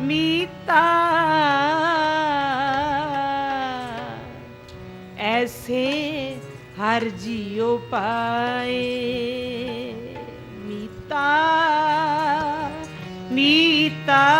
ਮੀਤਾ ਐਸੇ ਹਰ ਜੀਉ ਪਾਏ। ਮੀਤਾ ਮੀਤਾ।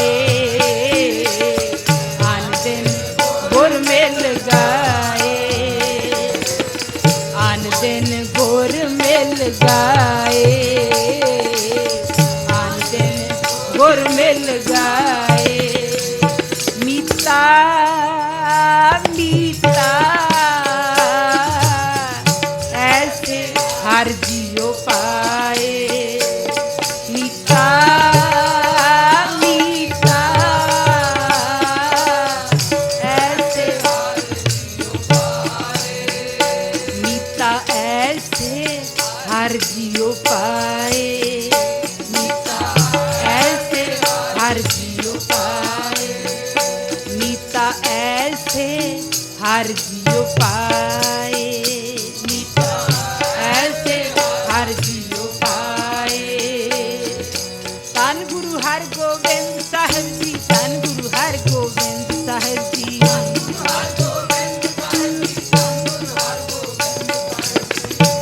साहेब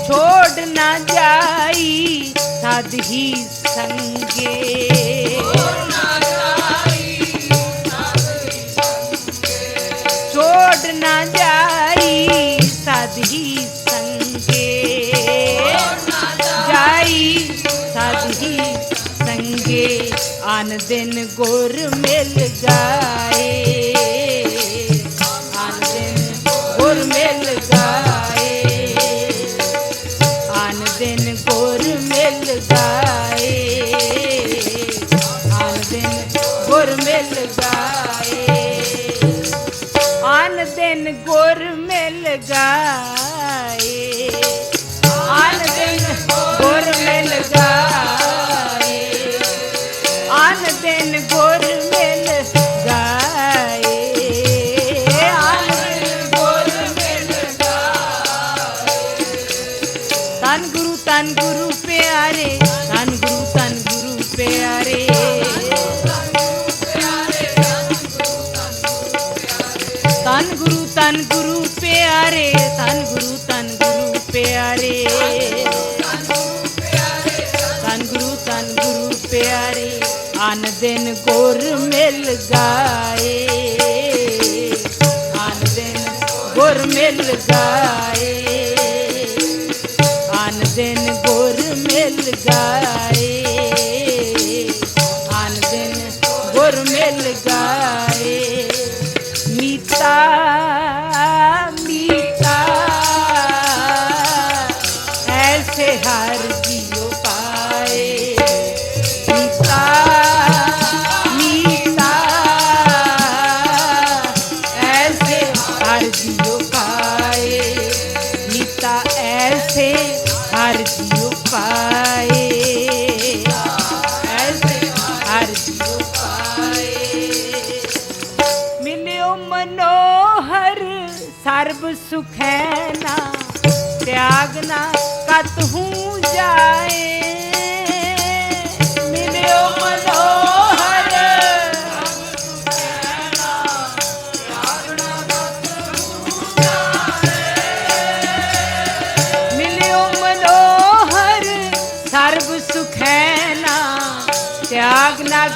छोड़ ना जाई साधही संगे। छोड़ ना जाई आन दिन गोर मिल जा ਧੰਨ ਗੁਰੂ ਪਿਆਰੇ ਧੰਨ ਗੁਰੂ ਧੰਨ ਗੁਰੂ ਪਿਆਰੇ ਧੰਨ ਗੁਰੂ ਧੰਨ ਗੁਰੂ ਪਿਆਰੇ ਧੰਨ ਗੁਰੂ ਧੰਨ ਗੁਰੂ ਪਿਆਰੇ ਧੰਨ ਗੁਰੂ ਧੰਨ ਗੁਰੂ ਪਿਆਰੇ ਆਨ ਦਿਨ ਗੁਰ ਮਿਲ ਗਾਏ ਆਨ ਦਿਨ ਗੁਰ ਮਿਲ ਗਾਏ side. ਦੁਖੈ ਨਾ ਤਿਆਗ ਨਾ ਕਤ ਹੂੰ ਜਾਏ ਮਿਲਿਓ ਮਨੋਹਰ ਮਿਲਿਓ ਮਨੋਹਰ ਸਰਬ ਸੁਖੈ ਨਾ ਤਿਆਗ ਨਾ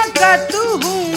Tranca tu.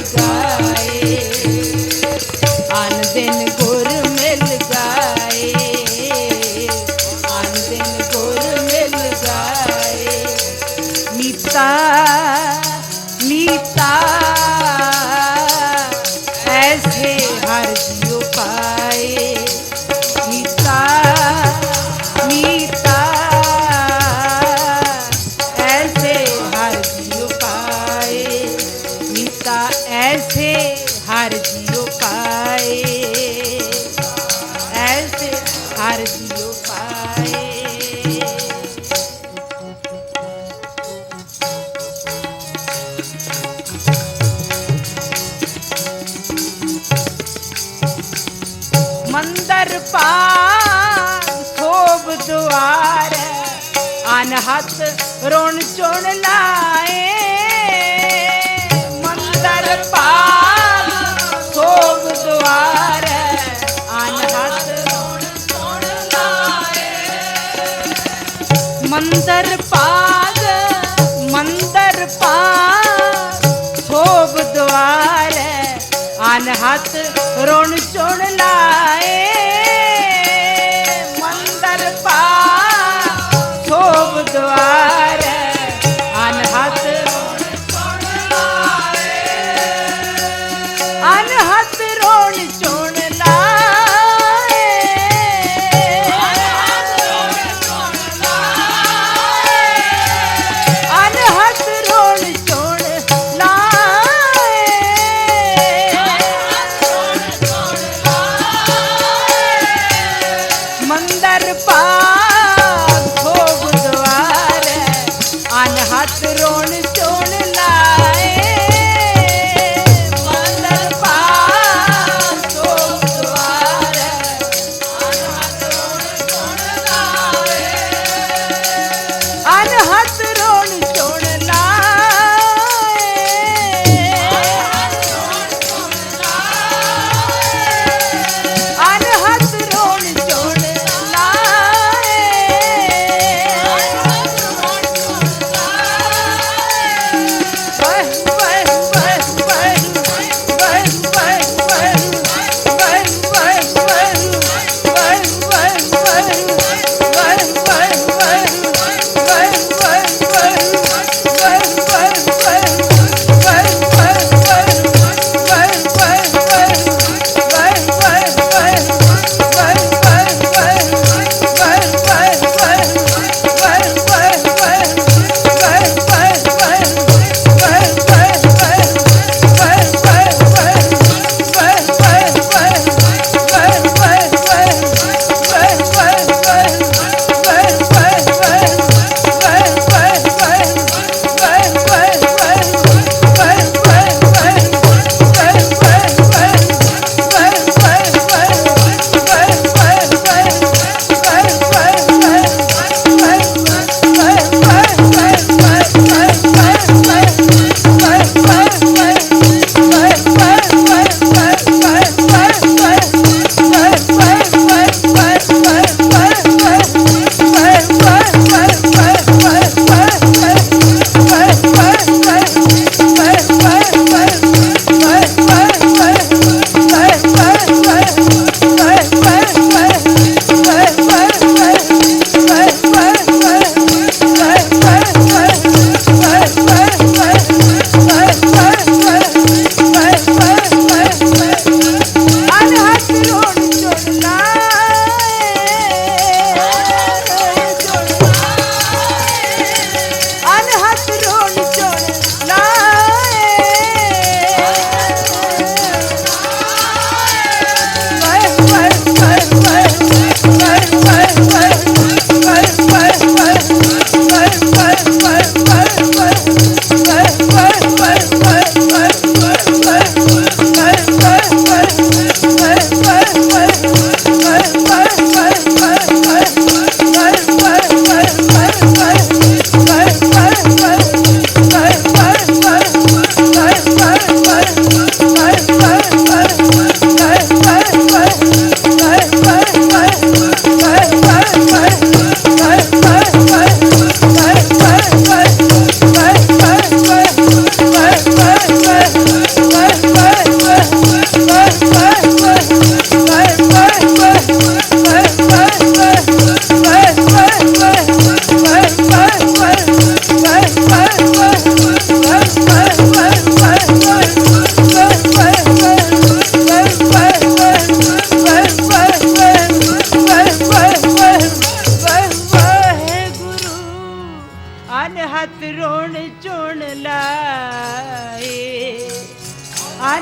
guy. ਮੰਦਰ ਪਾਗ ਮੰਦਰ ਪਾ ਸੋਭ ਦਵਾਰੇ ਅਨਹਤ ਰੋਣ ਚੁਣ ਲਾਏ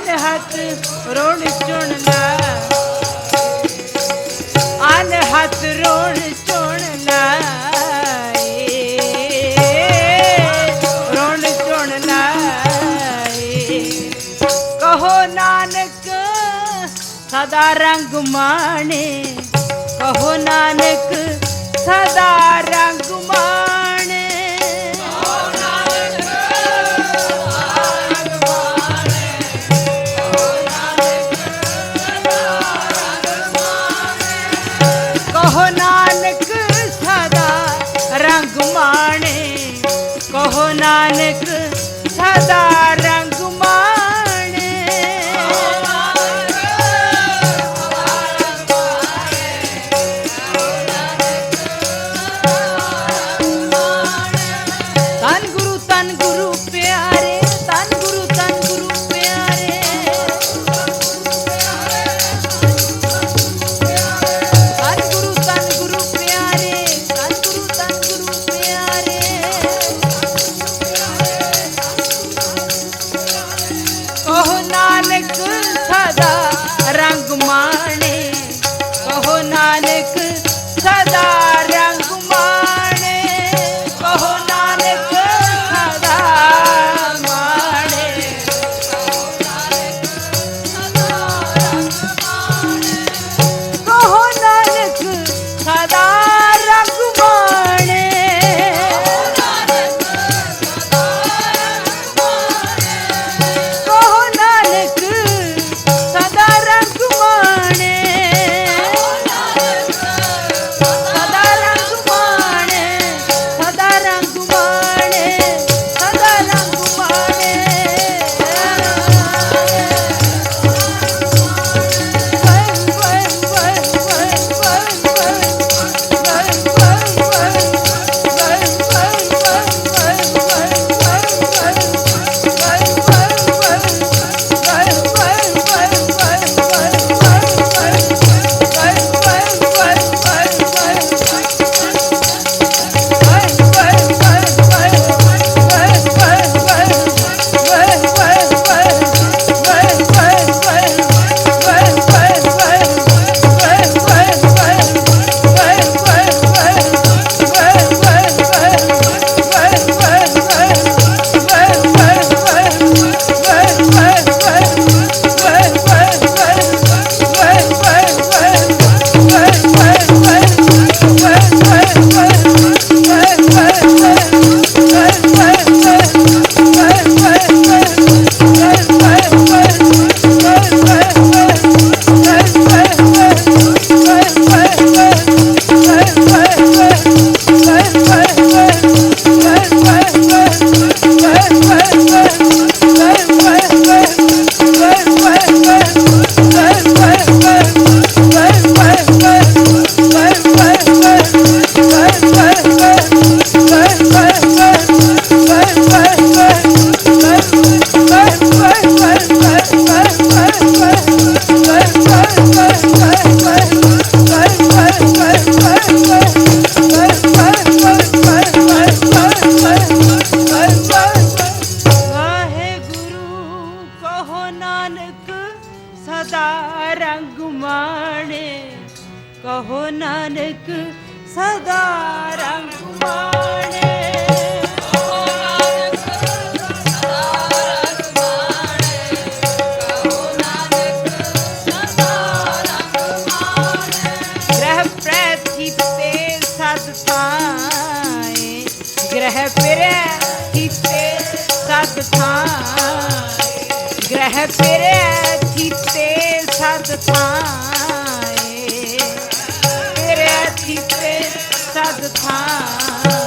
ਆਨ ਰੋਣ ਚੁਣਨਾ ਆਨ ਹੱਥ ਰੋਣ ਨਾਨਕ ਸਦਾ ਰੰਗ ਮਾਣੇ। ਕਹੋ ਨਾਨਕ ਸਦਾ ਰੰਗ good. ਕਹੋ ਨਾਨਕ, ਸਦਾ ਰੰਗ ਮਾਣੇ। ਗ੍ਰਹਿ ਫਿਰੇ ਕੀਤੇ ਸਤ ਥਾਂ ਗ੍ਰਹਿ ਫਿਰੇ ਕੀਤੇ ਸਤ ਥਾਂ राज था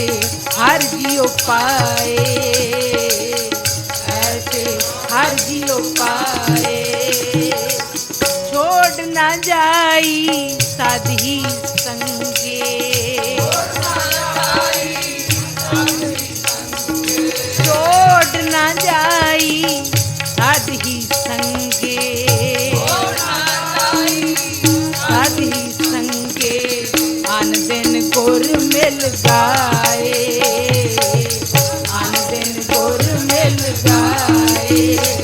ਐਸੇ ਹਰ ਜੀਉ ਪਾਏ ਐਸੇ ਹਰ ਜੀਉ ਪਾਏ ਛੋੜ ਨਾ ਜਾਈ ਸਾਧੀ ਸੰਗ ਗਾਏ ਅਨ ਦਿਨ ਗੁਰ ਮਿਲ ਗਾਏ